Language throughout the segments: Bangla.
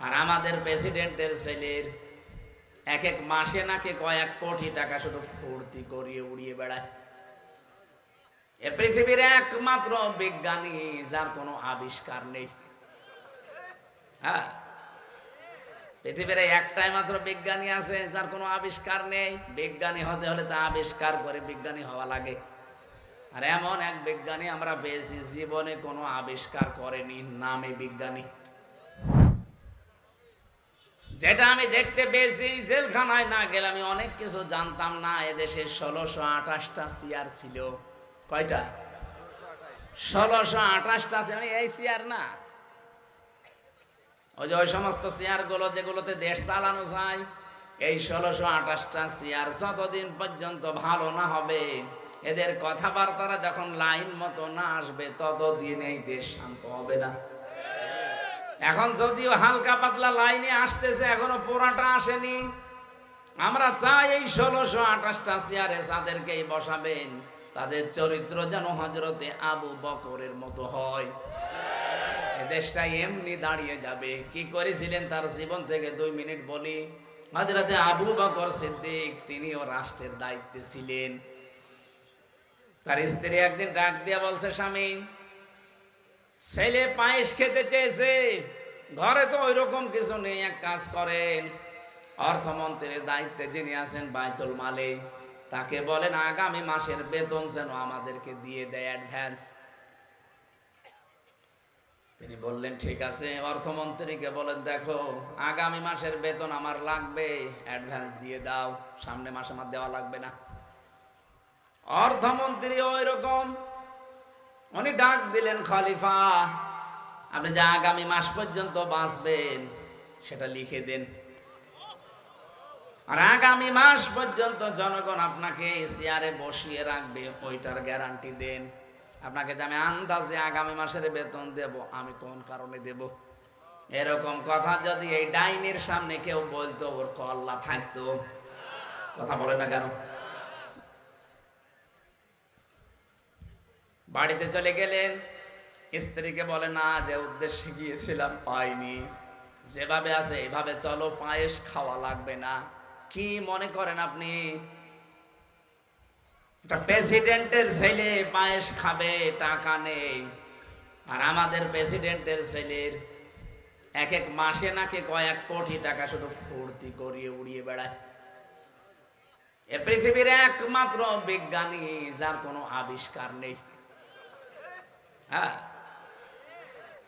আর আমাদের প্রেসিডেন্টের ছেলের এক এক মাসে নাকি কয়েক কোটি টাকা শুধু ফুর্তি করিয়ে উড়িয়ে বেড়ায়। এ পৃথিবীর একমাত্র বিজ্ঞানী, যার কোনো আবিষ্কার নেই। হ্যাঁ? পৃথিবীর একটাই মাত্র বিজ্ঞানী আছে, যার কোনো আবিষ্কার নেই। বিজ্ঞানী হতে হলে তা আবিষ্কার করে বিজ্ঞানী হওয়া লাগে। আর এমন এক বিজ্ঞানী আমরা পেয়েছি জীবনে কোনো আবিষ্কার করেনি, নামে বিজ্ঞানী। যেটা আমি দেখতে পেয়েছি, জেলখানায় না গেলে আমি অনেক কিছু জানতাম না। এদেশে ষোলোশো আঠাশটা চেয়ার ছিল। কয়টা? ষোলোশো আঠাশটা মানে এই চেয়ার না? ওই যে ওই সমস্ত চেয়ারগুলো যেগুলোতে দেশ চালানো যায়, এই ষোলোশো আঠাশটা চেয়ার যতদিন পর্যন্ত ভালো না হবে, এদের কথাবার্তারা যখন লাইন মতো না আসবে, ততদিন এই দেশ শান্ত হবে না। এখন যদিও হালকা পাতলা লাইনে আসতেছে, এখনও পোড়াটা আসেনি। আমরা চাই এই ষোলোশো আঠাশটা চেয়ারে যাদেরকেই বসাবেন, তাদের চরিত্র যেন হজরতে আবু বকরের মতো হয়। দেশটা এমনি দাঁড়িয়ে যাবে। কি করেছিলেন তার জীবন থেকে দুই মিনিট বলি। হজরতে আবু বকর সিদ্দিক, তিনিও রাষ্ট্রের দায়িত্বে ছিলেন। তার স্ত্রী একদিন ডাক দিয়ে বলছে, স্বামী ছেলে পায়েস খেতে চেয়েছে। ঘরে তো ওই রকম কিছু নেই, এক কাজ করেন। অর্থমন্ত্রীর দায়িত্বে যিনি আছেন বাইতুল মালে, তাকে বলেন, আগামী মাসের বেতন যেন আমাদেরকে দিয়ে দেয় অ্যাডভান্স তিনি বললেন, ঠিক আছে। অর্থমন্ত্রীকে বলেন, দেখো, আগামী মাসের বেতন আমার লাগবে অ্যাডভান্স দিয়ে দাও। সামনে মাসে আমার দেওয়া লাগবে না। অর্থমন্ত্রী ওই রকম উনি ডাক দিলেন, খলিফা, আপনি যে আগামী মাস পর্যন্ত বাঁচবেন, সেটা লিখে দেন। আর আগামী মাস পর্যন্ত জনগণ আপনাকে চেয়ারে বসিয়ে রাখবে, ওইটার গ্যারান্টি দেন। আপনাকে যে আমি আন্দাজে আগামী মাসের বেতন দেব, আমি কোন কারণে দেব? এরকম কথা যদি এই ডাইনির সামনে কেউ বলতো, ওর কল্লা থাকতো। কথা বলে না কেন? বাড়িতে চলে গেলেন। স্ত্রীকে বলে, না, যে উদ্দেশ্যে গিয়েছিলাম, পাইনি। যেভাবে আছে, এভাবে চলো, পায়েস খাওয়া লাগবে না। কি মনে করেন আপনি? প্রেসিডেন্টের ছেলে পায়েস খাবে, টাকা নেই। আর আমাদের প্রেসিডেন্টের ছেলের এক এক মাসে নাকি কয়েক কোটি টাকা শুধু ফুর্তি করিয়ে উড়িয়ে বেড়ায়। এ পৃথিবীর একমাত্র বিজ্ঞানী, যার কোনো আবিষ্কার নেই। হ্যাঁ?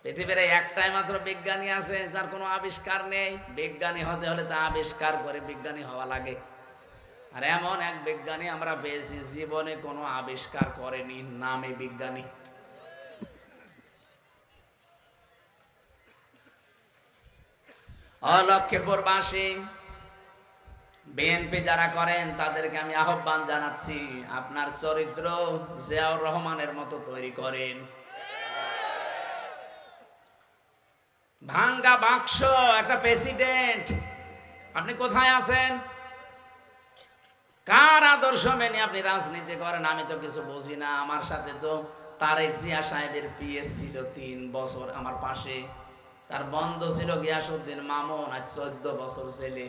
পৃথিবীর একটাই মাত্র বিজ্ঞানী আছে, যার কোনো আবিষ্কার নেই। বিজ্ঞানী হতে হলে তা আবিষ্কার করে বিজ্ঞানী হওয়া লাগে। আর এমন এক বিজ্ঞানী আমরা পেয়েছি, জীবনে কোনো আবিষ্কার করেনি, নামে বিজ্ঞানী। অলক্ষেপুরবাসী, বিএনপি যারা করেন, তাদেরকে আমি আহ্বান জানাচ্ছি, আপনার চরিত্র জিয়াউর রহমানের মতো তৈরি করেন। ভাঙ্গা বাক্স, একটা প্রেসিডেন্ট। আপনি কোথায় আছেন? কার আদর্শ মেনে আপনি রাজনীতি করেন? আমি তো কিছু বুঝি না। আমার সাথে তো তারেক জিয়া সাহেবের পিএস ছিল তিন বছর আমার পাশে। তার বন্ধ ছিল গিয়াসুদ্দিন মামুন, আজ চোদ্দ বছর ছেলে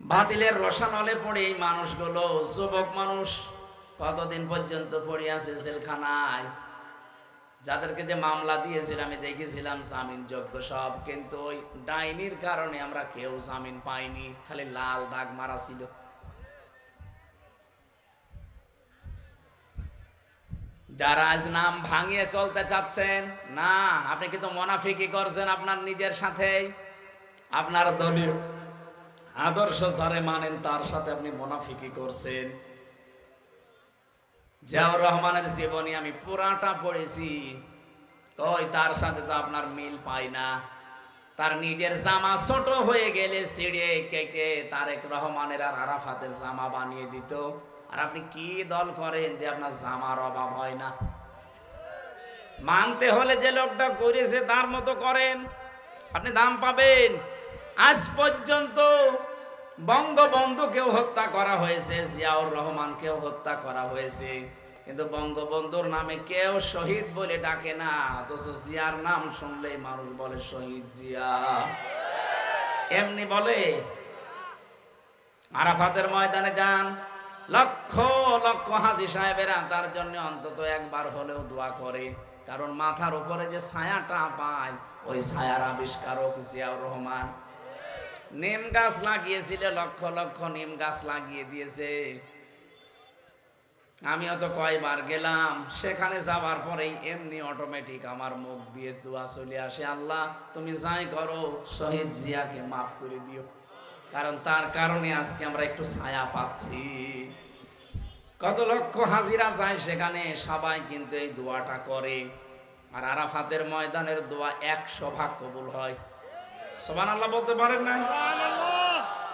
বাতিলের রসানলে পড়ে এই মানুষগুলো, যুবক মানুষ, কতদিন পর্যন্ত পড়ে আছে জেলখানায়? যাদেরকে যে মামলা দিয়েছিল আমি দেখেছিলাম জামিন যোগ্য সব কিন্তু ওই ডাইনির কারণে আমরা কেউ জামিন পাইনি খালি লাল দাগ মারা ছিল। যারা আজ নাম ভাঙিয়ে চলতে চাচ্ছেন না আপনি কিন্তু মোনাফিকি করছেন আপনার নিজের সাথে আপনার দলীয় আদর্শ যারে মানেন তার সাথে আপনি মোনাফিকি করছেন। জিয়াউর রহমানের জীবনী আমি পুরাটা পড়েছি। ওই তার সাথে তো আপনার মিল পাই না। তার নিজের জামা ছোট হয়ে গেলে ছিঁড়ে কেটে তারেক রহমানের আর আরাফাতের জামা বানিয়ে দিত। আর আপনি কি দল করেন যে আপনার জামার অভাব হয় না? মানতে হলে যে লোকটা করেছে তার মতো করেন। আপনি দাম পাবেন। আজ পর্যন্ত বঙ্গবন্ধুকেও হত্যা করা হয়েছে, জিয়াউর রহমানকেও হত্যা করা হয়েছে। কিন্তু বঙ্গবন্ধুর নামে কেউ শহীদ বলে ডাকে না, অথচ জিয়ার নাম শুনলেই মানুষ বলে শহীদ জিয়া। এমনি বলে, আরাফাতের ময়দানে যান, লক্ষ লক্ষ হাজি সাহেবেরা তার জন্য অন্তত একবার হলেও দোয়া করে, কারণ মাথার উপরে যে ছায়াটা পায়, ওই ছায়ার আবিষ্কারক জিয়াউর রহমান। নিম গাছ লাগিয়েছিল, লক্ষ লক্ষ নিম গাছ লাগিয়ে দিয়েছে। আমিও তো কয়বার গেলাম, সেখানে যাবার পরেই এমনি অটোমেটিক আমার মুখ দিয়ে দোয়া চলে আসে, আল্লাহ, তুমি যাই করো, শহীদ জিয়াকে মাফ করে দিও। কারণ তার কারণে আজকে আমরা একটু ছায়া পাচ্ছি। কত লক্ষ হাজিরা যায় সেখানে, সবাই কিন্তু এই দোয়াটা করে। আর আরাফাতের ময়দানের দোয়া একশো ভাগ কবুল হয়। সোমান আল্লাহ বলতে পারেন না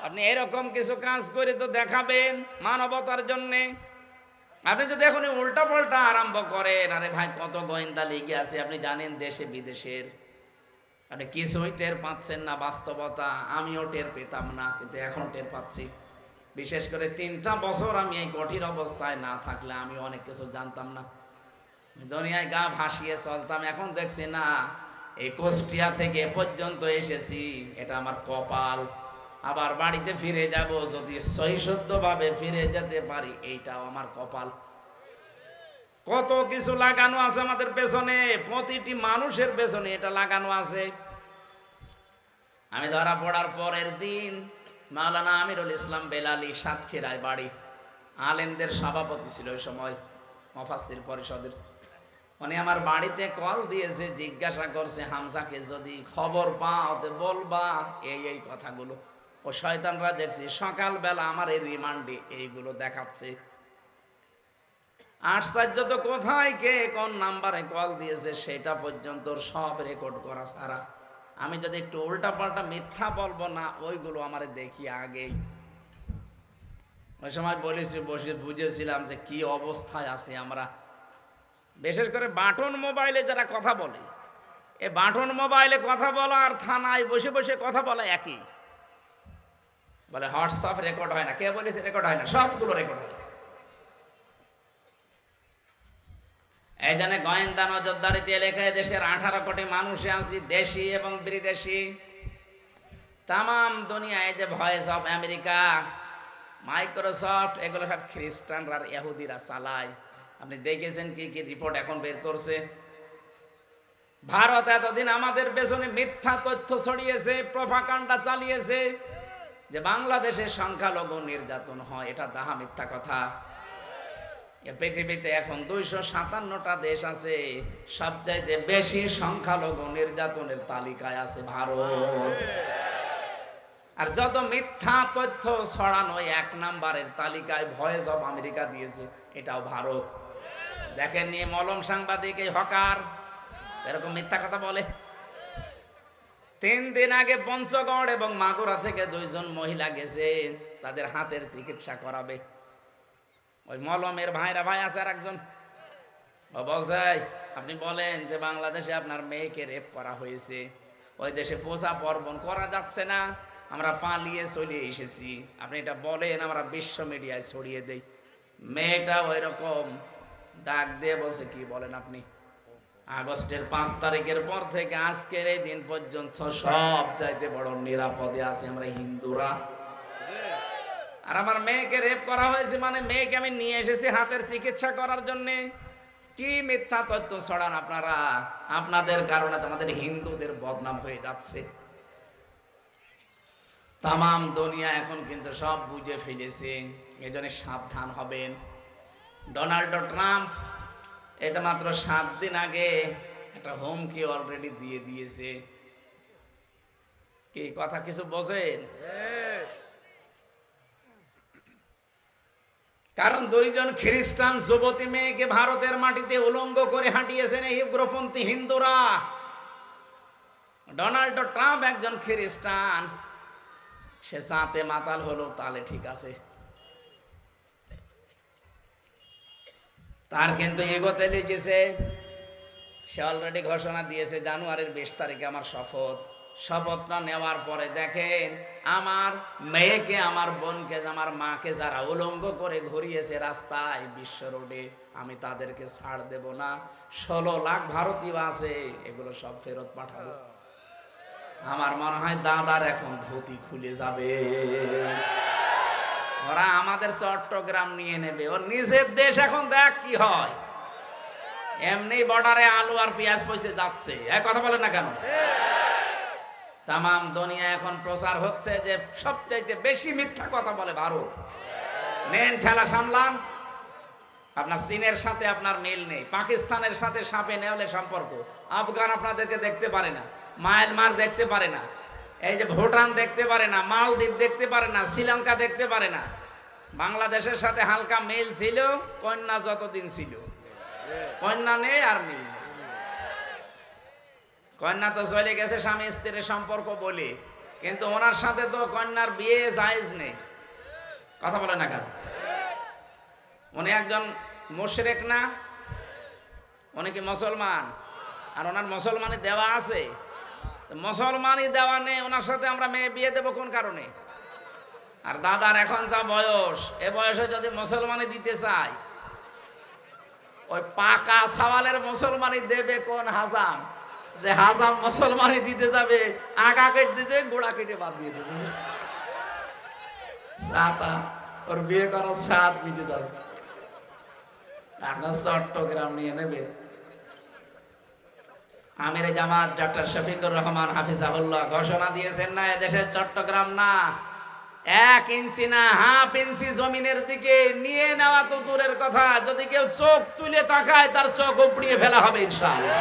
আপনি এরকম কিছু কাজ করে তো দেখাবেন মানবতার জন্যে। আপনি যদি এখন উল্টা পাল্টা আরম্ভ করেন আরে ভাই কত গোয়েন্দা লিগে আছে আপনি জানেন দেশে বিদেশের। আপনি কিছুই টের পাচ্ছেন না বাস্তবতা আমিও টের পেতাম না কিন্তু এখন টের পাচ্ছি। বিশেষ করে তিনটা বছর আমি এই কঠিন অবস্থায় না থাকলে আমি অনেক কিছু জানতাম না। দুনিয়ায় গা ভাসিয়ে চলতাম এখন দেখছি না এই থেকে এ পর্যন্ত এসেছি। এটা আমার কপাল। আবার বাড়িতে ফিরে যাব, যদি সহিশুদ্ধভাবে ফিরে যেতে পারি, এইটাও আমার কপাল। কত কিছু লাগানো আছে আমাদের পেছনে, প্রতিটি মানুষের পেছনে এটা লাগানো আছে। আমি ধরা পড়ার পরের দিন মাওলানা আমিরুল ইসলাম বেলালি সাতক্ষীরায় বাড়ি। আলেমদের সভাপতি ছিল ওই সময় মফাসির পরিষদের। উনি আমার বাড়িতে কল দিয়েছে, জিজ্ঞাসা করছে হামসাকে যদি খবর পাও তো বলবা। এই এই কথাগুলো। ও শয়তানরা দেখছি, সকালবেলা আমার এই রিমান্ডে এইগুলো দেখাচ্ছে। আশ্চর্য তো কোথায় কে, কোন নাম্বারে কল দিয়েছে, সেটা পর্যন্ত সব রেকর্ড করা সারা। আমি যদি একটু উল্টা পাল্টা মিথ্যা বলব না, ওইগুলো আমার দেখি আগেই। ওই সময় বলেছি, বসে বুঝেছিলাম যে কি অবস্থায় আছি আমরা। বিশেষ করে বাটন মোবাইলে যারা কথা বলে, এ বাটন মোবাইলে কথা বলা আর থানায় বসে বসে কথা বলা একই। বলে হোয়াটসঅ্যাপ রেকর্ড হয় না কে বলেছে রেকর্ড হয় না, সবগুলো রেকর্ড হয়। এই জন্য গোয়েন্দা নজরদারিতে লেখা, দেশের আঠারো কোটি মানুষে আছি, দেশি এবং বিদেশি। তাম দুনিয়ায় যে ভয়েস অফ আমেরিকা মাইক্রোসফট এগুলো সব খ্রিস্টানরা ইহুদিরা চালায়। আপনি দেখেছেন কি কি রিপোর্ট এখন বের করছে? ভারত এতদিন আমাদের পেছনে মিথ্যা তথ্য ছড়িয়েছে প্রভাকাণ্ডা চালিয়েছে যে বাংলাদেশের সংখ্যালঘু নির্যাতন হয়, এটা দাহা মিথ্যা কথা। পৃথিবীতে এখন দুইশো সাতান্নটা দেশ আছে, সবচাইতে বেশি সংখ্যালঘু নির্যাতনের তালিকায় আছে ভারত। আর যত মিথ্যা তথ্য ছড়ানো এক নাম্বারের তালিকায় ভয়েস অফ আমেরিকা দিয়েছে, এটাও ভারত। দেখেন নিয়ে মলম সাংবাদিক, এই হকার। এরকম মিথ্যা কথা বলে। তিন দিন আগে পঞ্চগড় এবং মাগুরা থেকে দুইজন মহিলা গেছে, তাদের হাতের চিকিৎসা করাবে। ওই মলমের ভাইরা ভাই আছে আর একজন আপনি বলেন যে বাংলাদেশে আপনার মেয়েকে রেপ করা হয়েছে। ওই দেশে পোষা পর্বণ করা যাচ্ছে না। আমরা পালিয়ে চলে এসেছি। আপনি এটা বলেন, আমরা বিশ্ব মিডিয়ায় ছড়িয়ে দেই। মেয়েটা ওই রকম ডাক দিয়ে বলছে, কি বলেন আপনি? আগস্টের পাঁচ তারিখের পর থেকে আজকের এই দিন পর্যন্ত সব চাইতে বড় নিরাপদে আছে আমরা হিন্দুরা। আর আমার মেয়েকে রেপ করা হয়েছে মানে মেয়েকে আমি নিয়ে এসেছি হাতের চিকিৎসা করার জন্য। কি মিথ্যা তথ্য ছড়ান আপনারা? আপনাদের কারণে আমাদের হিন্দুদের বদনাম হয়ে যাচ্ছে। তাম দুনিয়া এখন কিন্তু সব বুঝে ফেলেছে। এই জন্য সাবধান হবেন। ডোনাল্ড ট্রাম্প, এটা মাত্র সাত দিন আগে একটা হুমকি অলরেডি দিয়ে দিয়েছে। কি কথা কিছু বোঝেন? কারণ দুইজন খ্রিস্টান যুবতী মেয়েকে ভারতের মাটিতে উলঙ্গ করে হাঁটিয়েছেন এই উগ্রপন্থী হিন্দুরা। ডোনাল্ড ট্রাম্প একজন খ্রিস্টান, সে চাঁতে মাতাল হলো তাহলে ঠিক আছে। তার কিন্তু এগোতে লিখেছে, সে অলরেডি ঘোষণা দিয়েছে জানুয়ারির বিশ তারিখে আমার শপথ। শপথটা নেওয়ার পরে দেখেন, আমার মেয়েকে, আমার বোনকে, আমার মাকে যারা উলঙ্গ করে ঘুরিয়েছে রাস্তায় বিশ্ব রোডে, আমি তাদেরকে ছাড় দেব না। ষোলো লাখ ভারতীয় আছে, এগুলো সব ফেরত পাঠাবো। আমার মনে হয় দাদার এখন ধুতি খুলে যাবে। ওরা আমাদের চট্টগ্রাম নিয়ে নেবে। ওর নিজের দেশ এখন দেখ কি হয়। এমনি বর্ডারে আলু আর পেঁয়াজ পয়সে যাচ্ছে। এক কথা বলে না কেন? তাম দুনিয়া এখন প্রচার হচ্ছে যে সবচাইতে বেশি মিথ্যা কথা বলে ভারত। নেন ঠেলা সামলান। আপনার চীনের সাথে আপনার মিল নেই। পাকিস্তানের সাথে সাপে নেওয়ালে সম্পর্ক। আফগান আপনাদেরকে দেখতে পারে না। মায়ানমার দেখতে পারে না। এই যে ভুটান দেখতে পারে না, মালদ্বীপ দেখতে পারে না, শ্রীলঙ্কা দেখতে পারে না। বাংলাদেশের সাথে হালকা মিল ছিল, কন্যা যতদিন ছিল। কন্যা নেই আর মিল কন্যা তো চলে গেছে স্বামী স্ত্রীর সম্পর্ক বলে, কিন্তু ওনার সাথে তো কন্যার বিয়ে জায়েজ নেই। কথা বলে না কেন? উনি একজন মুশরেক না, উনি কি মুসলমান? আর ওনার মুসলমানি দেওয়া আছে? তো মুসলমানি দেওয়া নেই, ওনার সাথে আমরা মেয়ে বিয়ে দেবো কোন কারণে? আর দাদার এখন যা বয়স, এ বয়সে যদি মুসলমানি দিতে চায়, ওই পাকা সওয়ালের মুসলমানি দেবে কোন হাজাম? যে হাজাম মুসলমানি দিতে যাবে আগা কেটে দিতে গোড়া কেটে বাদ দিয়ে দেবে। সাতা, ওর বিয়ে করার সাত মিটে যাবে। আপনার চট্টগ্রাম নিয়ে নেবে। আমির জামাত ডক্টর শফিকুর রহমান হাফিজাহুল্লাহ ঘোষণা দিয়েছেন না, এদেশের চট্টগ্রাম না। এক ইঞ্চি না, হাফ ইঞ্চি জমিনের দিকে নিয়ে নেওয়া তো দূরের কথা। যদি কেউ চোখ তুলে তাকায়, তার চোখ উপড়িয়ে ফেলা হবে ইনশাআল্লাহ।